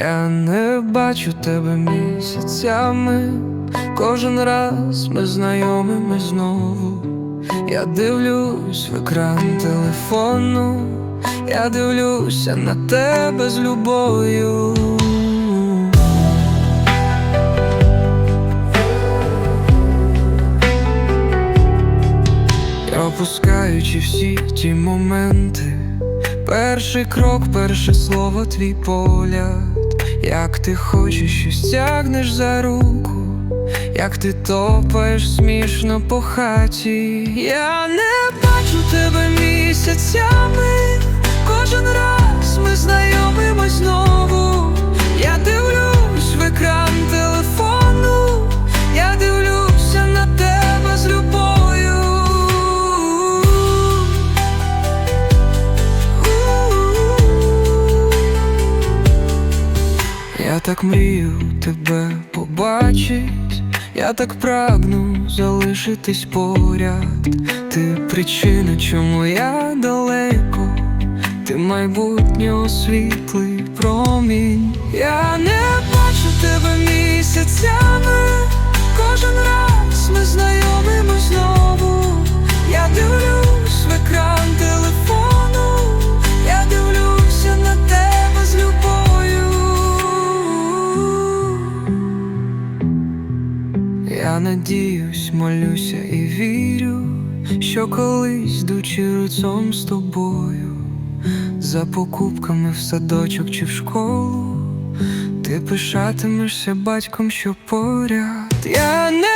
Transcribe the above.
Я не бачу тебе місяцями, кожен раз ми знайомими знову. Я дивлюсь в екран телефону, я дивлюся на тебе з любов'ю. Опускаючи всі ті моменти, перший крок, перше слово, твій погляд, як ти хочеш щось тягнеш за руку, як ти топаєш смішно по хаті. Я не бачу тебе місяцями, так мрію тебе побачить, я так прагну залишитись поряд. Ти причина, чому я далеко, ти майбутнє освітлий промінь. Я не бачу тебе місяцями, Я надіюсь, молюся і вірю, що колись дучи руцом з тобою, за покупками в садочок чи в школу, ти пишатимешся батьком, що поряд. Я не.